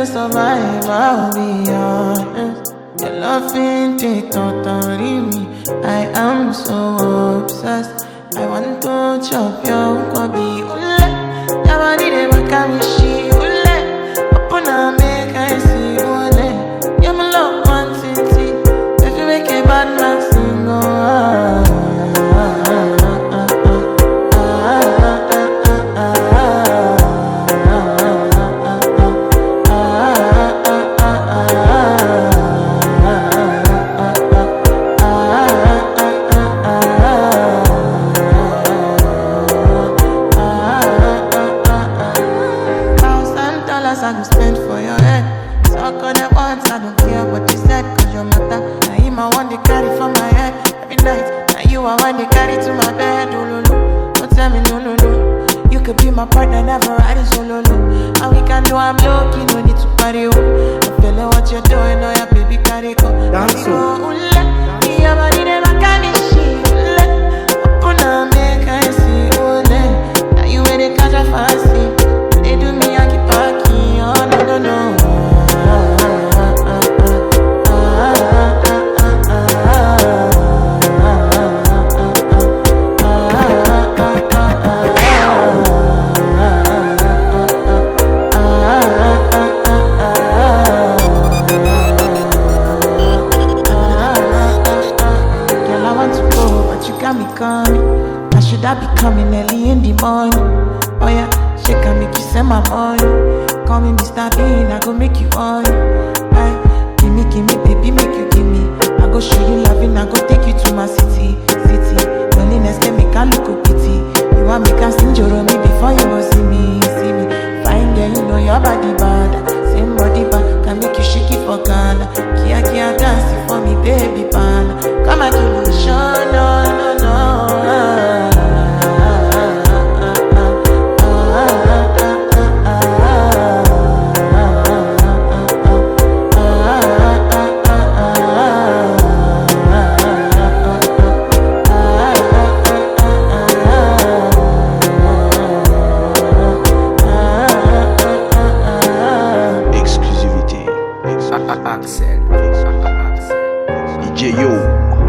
to survive, I'll be honest. Your loving take totally me. I am so obsessed. I want to chop your kwabi I go spend for your head. Talk on it once, I don't care what you said, cause your matter. Now him I want to carry for my head every night. Now you I want to carry to my bed. Oh, no. Don't tell me no, no, no. You could be my partner, never riding solo. No. And we can do I'm low key, no need to party. Oh. I'm feeling what you're doing, oh yeah, baby, carry go. Dance Carry coming early in the morning? Oh yeah, she can make you send my money. Call me Mr. Bean, I go make you on. Aye, give me, give me, baby, make you give me. I go show you loving, I go take you to my city, Boxing. DJ Yo.